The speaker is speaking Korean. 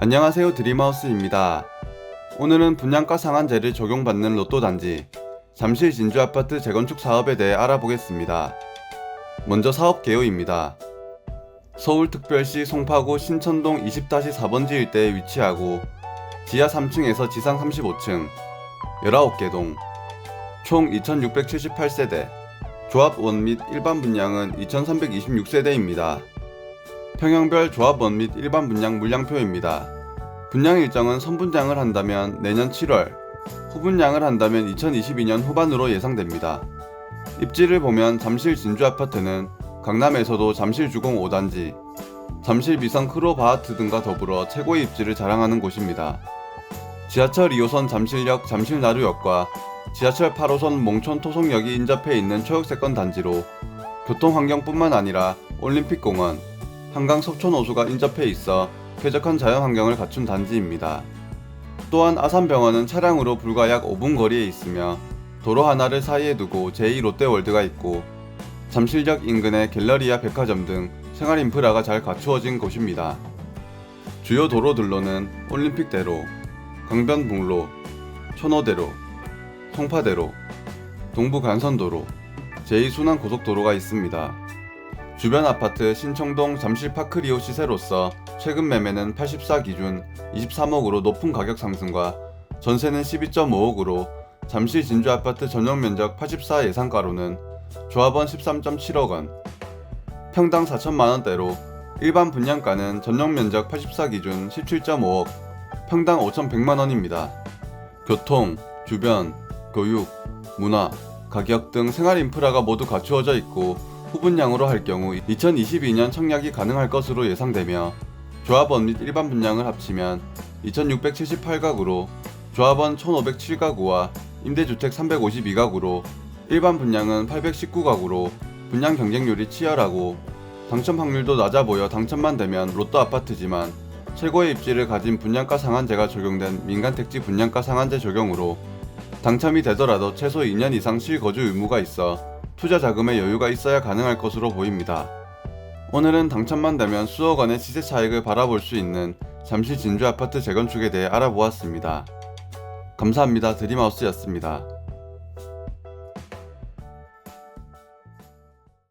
안녕하세요 드림하우스입니다. 오늘은 분양가 상한제를 적용받는 로또 단지 잠실 진주 아파트 재건축 사업에 대해 알아보겠습니다. 먼저 사업 개요입니다. 서울특별시 송파구 신천동 20-4번지 일대에 위치하고 지하 3층에서 지상 35층 19개 동 총 2678세대 조합원 및 일반 분양은 2326세대입니다. 평형별 조합원 및 일반 분양 물량표입니다. 분양 일정은 선분양을 한다면 내년 7월, 후분양을 한다면 2022년 후반으로 예상됩니다. 입지를 보면 잠실 진주 아파트는 강남에서도 잠실 주공 5단지, 잠실 미성 크로바하트 등과 더불어 최고의 입지를 자랑하는 곳입니다. 지하철 2호선 잠실역 잠실나루역과 지하철 8호선 몽촌 토송역이 인접해 있는 초역세권 단지로 교통 환경뿐만 아니라 올림픽공원, 한강 석촌호수가 인접해 있어 쾌적한 자연환경을 갖춘 단지입니다. 또한 아산병원은 차량으로 불과 약 5분 거리에 있으며 도로 하나를 사이에 두고 제2 롯데월드가 있고 잠실역 인근에 갤러리아 백화점 등 생활 인프라가 잘 갖추어진 곳입니다. 주요 도로들로는 올림픽대로, 강변북로, 천호대로, 송파대로, 동부간선도로, 제2순환고속도로가 있습니다. 주변 아파트 신청동 잠실파크리오 시세로서 최근 매매는 84 기준 23억으로 높은 가격 상승과 전세는 12.5억으로 잠실 진주 아파트 전용 면적 84 예상가로는 조합원 13.7억 원, 평당 4천만 원대로 일반 분양가는 전용 면적 84 기준 17.5억, 평당 5,100만 원입니다. 교통, 주변, 교육, 문화, 가격 등 생활 인프라가 모두 갖추어져 있고 후분양으로 할 경우 2022년 청약이 가능할 것으로 예상되며 조합원 및 일반 분양을 합치면 2678가구로 조합원 1507가구와 임대주택 352가구로 일반 분양은 819가구로 분양 경쟁률이 치열하고 당첨 확률도 낮아 보여 당첨만 되면 로또 아파트지만 최고의 입지를 가진 분양가 상한제가 적용된 민간 택지 분양가 상한제 적용으로 당첨이 되더라도 최소 2년 이상 실거주 의무가 있어 투자 자금의 여유가 있어야 가능할 것으로 보입니다. 오늘은 당첨만 되면 수억 원의 시세 차익을 바라볼 수 있는 잠실 진주 아파트 재건축에 대해 알아보았습니다. 감사합니다. 드림하우스였습니다.